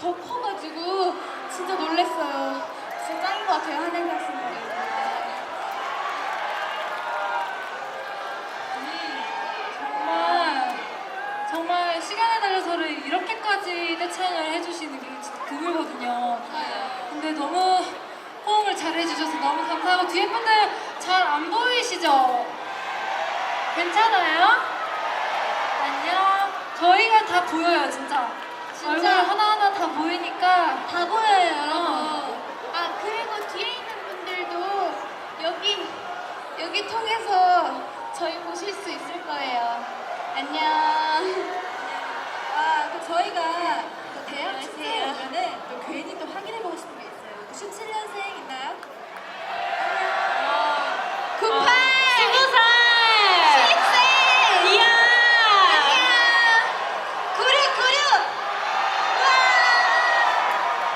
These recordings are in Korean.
더 커가지고 진짜 놀랬어요. 진짜 짱인 것 같아요, 하늘 가수님. 정말 정말 시간에 달려서를 이렇게까지 떼창을 해주시는 게 진짜 드물거든요. 근데 너무 호응을 잘 해주셔서 너무 감사하고 뒤에 분들 잘 안 보이시죠? 괜찮아요? 안녕. 저희가 다 보여요, 진짜. 진짜? 얼굴 다 보여요. 아, 그리고 뒤에 있는 분들도 여기, 여기 통해서 저희 보실 수 있을 거예요. 안녕. 아, 또 저희가 또 대학 안녕하세요. 축제에 오면은 또 괜히 또 확인해보고 싶은 게 있어요. 97년생 있나요? 98! 스무 살! 10세! 이야! 구류, 구류! 와!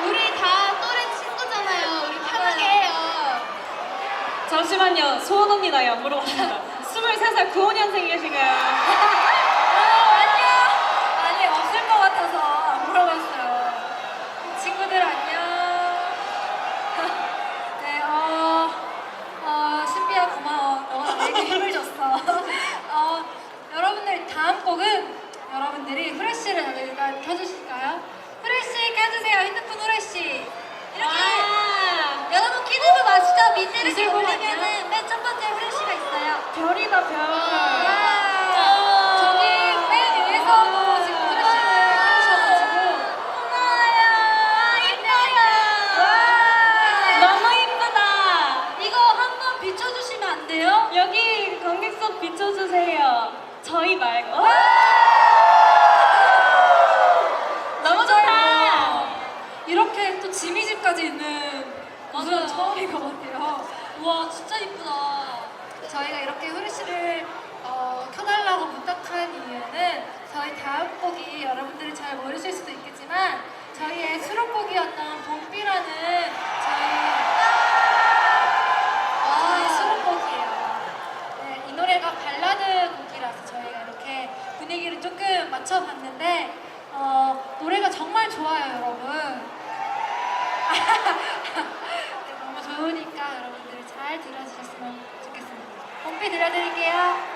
우리 다 또래 친구잖아요. 우리 편하게 해요. 잠시만요. 소원 언니 나이 안 물어봤습니다. 23살 95년생이신가요? 안녕! 아니, 없을 것 같아서 안 물어봤어요. 친구들 안녕. 네, 어, 어, 신비야 고마워. 너가 나에게 힘을 줬어. 어, 여러분들 다음 곡은 여러분들이 후레쉬를 일단 켜주실까요? 여기 관객석 비춰주세요. 저희 말고. 너무 좋다. 이렇게 또 지미집까지 있는 곳은 처음인 것 같아요. 와 진짜 이쁘다. 저희가 이렇게 후레쉬를 어, 켜달라고 부탁한 이유는 저희 다음 곡이 여러분들이 잘 모르실 수도 있겠지만 저희의 수록곡이었던 봄비라는 저희 저희 수록곡이에요. 네, 이 노래가 발라드 곡이라서 저희가 이렇게 분위기를 조금 맞춰봤는데 어, 노래가 정말 좋아요, 여러분. 네, 너무 좋으니까 여러분들이 잘 들어주셨으면 들려드릴게요.